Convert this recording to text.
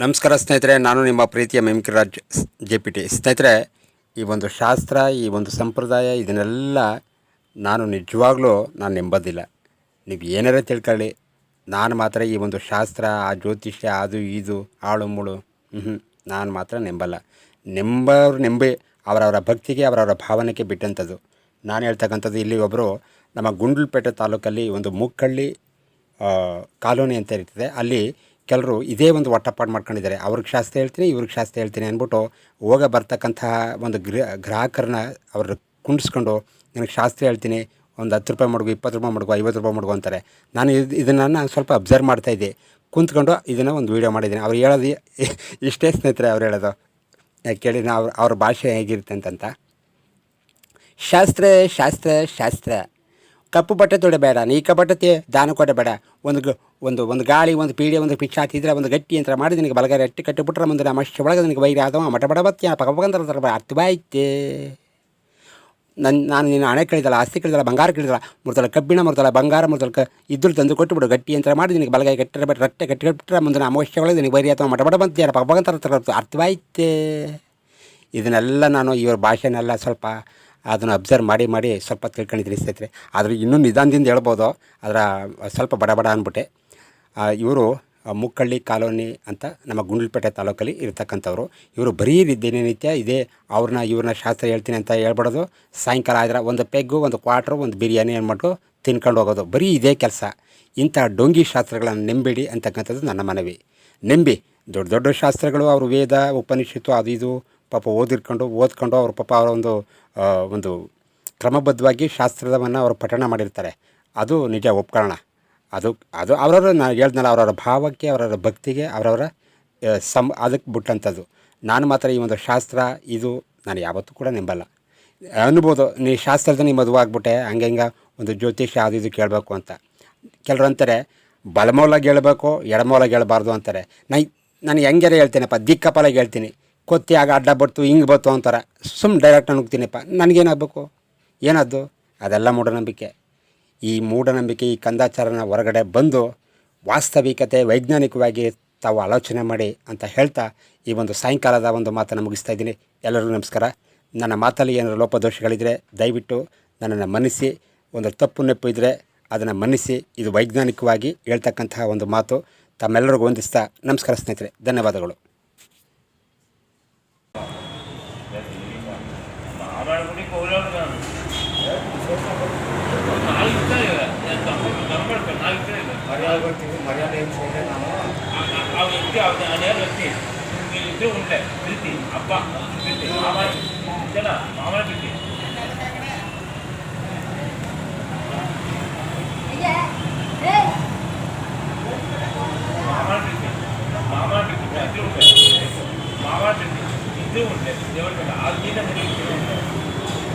ನಮಸ್ಕಾರ ಸ್ನೇಹಿತರೆ, ನಾನು ನಿಮ್ಮ ಪ್ರೀತಿಯ ಮೆಮ್ಕಿರಾಜ್ ಜೆ ಪಿ ಟಿ ಸ್ನೇಹಿತರೆ, ಈ ಒಂದು ಶಾಸ್ತ್ರ, ಈ ಒಂದು ಸಂಪ್ರದಾಯ, ಇದನ್ನೆಲ್ಲ ನಾನು ನಿಜವಾಗ್ಲೂ ನಾನು ನೆಂಬೋದಿಲ್ಲ. ನೀವು ಏನಾರ ತಿಳ್ಕೊಳ್ಳಿ. ನಾನು ಮಾತ್ರ ಈ ಒಂದು ಶಾಸ್ತ್ರ, ಆ ಜ್ಯೋತಿಷ್ಯ, ಅದು ಇದು, ಆಳು ಮುಳು ನಾನು ಮಾತ್ರ ನೆಂಬಲ್ಲ. ನೆಂಬವ್ರು ನೆಂಬಿ ಅವರವರ ಭಕ್ತಿಗೆ, ಅವರವರ ಭಾವನೆಗೆ ಬಿಟ್ಟಂಥದ್ದು. ನಾನು ಹೇಳ್ತಕ್ಕಂಥದ್ದು ಇಲ್ಲಿ ಒಬ್ಬರು ನಮ್ಮ ಗುಂಡ್ಲುಪೇಟೆ ತಾಲೂಕಲ್ಲಿ ಒಂದು ಮುಕ್ಕಳ್ಳಿ ಕಾಲೋನಿ ಅಂತ ಇರ್ತದೆ. ಅಲ್ಲಿ ಕೆಲವರು ಇದೇ ಒಂದು ಒಟ್ಟಪಾಡು ಮಾಡ್ಕೊಂಡಿದ್ದಾರೆ. ಅವ್ರಿಗೆ ಶಾಸ್ತ್ರ ಹೇಳ್ತೀನಿ, ಇವ್ರಿಗೆ ಶಾಸ್ತ್ರ ಹೇಳ್ತೀನಿ ಅಂದ್ಬಿಟ್ಟು ಹೋಗ ಬರ್ತಕ್ಕಂತಹ ಒಂದು ಗ್ರ, ಗ್ರಾಹಕರನ್ನ ಅವ್ರ ಕುಂಡಿಸ್ಕೊಂಡು ನನಗೆ ಶಾಸ್ತ್ರ ಹೇಳ್ತೀನಿ, ಒಂದು ಹತ್ತು ರೂಪಾಯಿ ಮಡಗು, ಇಪ್ಪತ್ತು ರೂಪಾಯಿ ಮಡಗು, ಐವತ್ತು ರೂಪಾಯಿ ಮಡ್ಗು ಅಂತಾರೆ. ನಾನು ಇದು, ಇದನ್ನು ನಾನು ಸ್ವಲ್ಪ ಅಬ್ಸರ್ವ್ ಮಾಡ್ತಾಯಿದ್ದೆ ಕುಂತ್ಕೊಂಡು ಇದನ್ನು ಒಂದು ವೀಡಿಯೋ ಮಾಡಿದ್ದೀನಿ. ಅವ್ರು ಹೇಳೋದು ಇಷ್ಟೇ ಸ್ನೇಹಿತರೆ ಅವ್ರು ಹೇಳೋದು. ಕೇಳಿ ನಾವು ಅವ್ರ ಭಾಷೆ ಹೇಗಿರುತ್ತೆ ಅಂತಂತ. ಶಾಸ್ತ್ರ ಶಾಸ್ತ್ರ ಶಾಸ್ತ್ರ. ಕಪ್ಪು ಬಟ್ಟೆ ತೊಡಬೇಡ, ನೀಕ ಬಟ್ಟೆ ದಾನ ಕೊಡಬೇಡ. ಒಂದು ಒಂದು ಒಂದು ಗಾಳಿ, ಒಂದು ಪೀಡೆ, ಒಂದು ಪಿಚ್ಚ ಹಾಕಿದ್ರೆ ಒಂದು ಗಟ್ಟಿ ಅಂತ ಮಾಡಿ ನಿನಗೆ ಬಲಗಾರಿ ಅಟ್ಟಿ ಕಟ್ಟಿಬಿಟ್ರೆ ಮುಂದೆ ನಮ್ಮ ಅಷ್ಟು ಒಳಗೆ ನಿನಗೆ ಬೈರಿ ಆದವ ಮಟ ಬಡ ಬತ್ತಿ ಪಕ್ಕಂತರ ಅರ್ಥ ಬಾಯ್ತೆ ನನ್ನ ನಾನು ನಿನ್ನ ಹಣೆ ಕೇಳಿದಲ್ಲ, ಆಸ್ತಿ ಕಳಿದಲ್ಲ, ಬಂಗಾರ ಕೇಳಿದಲ್ಲ ಮುರ್ತಲ ಕಬ್ಬಿಣ ಮುರ್ತಲ ಬಂಗಾರ ಮುರ್ತಲ ಕ ಇದ್ರು ತಂದು ಕೊಟ್ಟುಬಿಡು, ಗಟ್ಟಿ ಅಂತ ಮಾಡಿ ನಿನಗೆ ಬಲಗಾಯಿ ಕಟ್ಟಿರ ಬಟ್ಟೆ ರಟ್ಟೆ ಕಟ್ಟಿ ಕಟ್ಟಿಬಿಟ್ರೆ ಮುಂದೆ ನಮ್ಮ ಅವಶ್ಯ ಒಳಗೆ ನಿನಗೆ ಬೈರಿ ಅಥವಾ ಮಟ ಬಡ ಬಂತೀಯ ಪಕ್ಕಂತರ ಅರ್ಥವಾಯ್ತೆ ಇದನ್ನೆಲ್ಲ ನಾನು, ಇವ್ರ ಭಾಷೆನೆಲ್ಲ ಸ್ವಲ್ಪ ಅದನ್ನು ಅಬ್ಸರ್ವ್ ಮಾಡಿ ಮಾಡಿ ಸ್ವಲ್ಪ ತಿಳ್ಕೊಂಡಿದ್ದೀನಿ ಸ್ನೇಹಿತರೆ. ಆದರೆ ಇನ್ನೂ ನಿಧಾನದಿಂದ ಹೇಳ್ಬೋದು. ಅದರ ಸ್ವಲ್ಪ ಬಡ ಬಡ ಅಂದ್ಬಿಟ್ಟೆ ಇವರು ಮುಕ್ಕಳ್ಳಿ ಕಾಲೋನಿ ಅಂತ ನಮ್ಮ ಗುಂಡ್ಲುಪೇಟೆ ತಾಲೂಕಲ್ಲಿ ಇರ್ತಕ್ಕಂಥವ್ರು. ಇವರು ಬರೀ ದಿನನಿತ್ಯ ಇದೇ ಅವ್ರನ್ನ, ಇವ್ರನ್ನ ಶಾಸ್ತ್ರ ಹೇಳ್ತೀನಿ ಅಂತ ಹೇಳ್ಬಿಡೋದು. ಸಾಯಂಕಾಲ ಆದ್ರೆ ಒಂದು ಪೆಗ್ಗು, ಒಂದು ಕ್ವಾಟ್ರು, ಒಂದು ಬಿರಿಯಾನಿ ಅಂದ್ಬಿಟ್ಟು ತಿನ್ಕೊಂಡು ಹೋಗೋದು. ಬರೀ ಇದೇ ಕೆಲಸ. ಇಂಥ ಡೊಂಗಿ ಶಾಸ್ತ್ರಗಳನ್ನು ನೆಂಬಿಡಿ ಅಂತಕ್ಕಂಥದ್ದು ನನ್ನ ಮನವಿ. ನೆಂಬಿ, ದೊಡ್ಡ ದೊಡ್ಡ ಶಾಸ್ತ್ರಗಳು ಅವರು ವೇದ ಉಪನಿಷತ್ತು, ಅದು ಇದು ಪಾಪ ಓದಿರ್ಕೊಂಡು, ಓದ್ಕೊಂಡು ಅವ್ರ ಪಾಪ ಅವರ ಒಂದು ಒಂದು ಕ್ರಮಬದ್ಧವಾಗಿ ಶಾಸ್ತ್ರವನ್ನು ಅವರು ಪಠಣ ಮಾಡಿರ್ತಾರೆ. ಅದು ನಿಜ ಒಪ್ಕೊಳ್ಳೋಣ ಅದು ಅದು ಅವರವರ ನಾನು ಹೇಳ್ದನಲ್ಲ, ಅವರವರ ಭಾವಕ್ಕೆ, ಅವರವರ ಭಕ್ತಿಗೆ, ಅವರವರ ಸಂ ಅದಕ್ಕೆ ಬಿಟ್ಟಂಥದ್ದು ನಾನು ಮಾತ್ರ ಈ ಒಂದು ಶಾಸ್ತ್ರ, ಇದು ನಾನು ಯಾವತ್ತೂ ಕೂಡ ನಂಬಲ್ಲ. ಅನ್ಬೋದು, ನೀ ಶಾಸ್ತ್ರದ ನೀ ಮದುವೆ ಆಗ್ಬಿಟ್ಟೆ, ಹಂಗೆ ಹಿಂಗೆ ಒಂದು ಜ್ಯೋತಿಷ್ಯ ಅದು ಇದು ಕೇಳಬೇಕು ಅಂತ. ಕೆಲವರು ಅಂತಾರೆ ಬಲಮೂಲಾಗಿ ಹೇಳ್ಬೇಕು ಎಡಮೂಲಾಗಿ ಹೇಳ್ಬಾರ್ದು ಅಂತಾರೆ. ನೈ, ನಾನು ಹೆಂಗಾರ ಹೇಳ್ತೀನಪ್ಪ ದಿಕ್ಕಪ್ಪಲಾಗಿ ಹೇಳ್ತೀನಿ. ಕೊತ್ತಿ ಆಗ ಅಡ್ಡ ಬರ್ತು, ಹಿಂಗೆ ಬರ್ತು ಅಂತಾರೆ. ಸುಮ್ಮನೆ ಡೈರೆಕ್ಟ್ ಅನ್ಕೋತೀನಪ್ಪ ನನಗೇನಾಗಬೇಕು? ಏನದ್ದು? ಅದೆಲ್ಲ ಮೂಢನಂಬಿಕೆ. ಈ ಮೂಢನಂಬಿಕೆ, ಈ ಕಂದಾಚಾರನ ಹೊರಗಡೆ ಬಂದು ವಾಸ್ತವಿಕತೆ, ವೈಜ್ಞಾನಿಕವಾಗಿ ತಾವು ಆಲೋಚನೆ ಮಾಡಿ ಅಂತ ಹೇಳ್ತಾ ಈ ಒಂದು ಸಾಯಂಕಾಲದ ಒಂದು ಮಾತನ್ನು ಮುಗಿಸ್ತಾ ಇದ್ದೀನಿ. ಎಲ್ಲರಿಗೂ ನಮಸ್ಕಾರ. ನನ್ನ ಮಾತಲ್ಲಿ ಏನಾದರೂ ಲೋಪದೋಷಗಳಿದ್ದರೆ ದಯವಿಟ್ಟು ನನ್ನನ್ನು ಮನ್ನಿಸಿ. ಒಂದು ತಪ್ಪು ನೆಪ್ಪು ಇದ್ದರೆ ಅದನ್ನು ಮನ್ನಿಸಿ. ಇದು ವೈಜ್ಞಾನಿಕವಾಗಿ ಹೇಳ್ತಕ್ಕಂತಹ ಒಂದು ಮಾತು ತಮ್ಮೆಲ್ಲರಿಗೂ ಹೊಂದಿಸ್ತಾ ನಮಸ್ಕಾರ ಸ್ನೇಹಿತರೆ. ಧನ್ಯವಾದಗಳು. இப்போ உள்ளவங்க நாளைக்கு தான் இல்லை என் தம்பி நம்பர் இப்போ நாளைக்கு தான் இல்லை மரியாதை மரியாதை அவங்க இருக்கு அவங்க நேரம் வச்சு இது உண்டு திருப்பி அப்பா திருப்பி மாமா சரிடா மாமா திருப்பி மாமா திருப்பி மாமா திருப்பி அது உண்டு மாமா திருப்பி இது உண்டு தேவன் அது மீன் முடிவு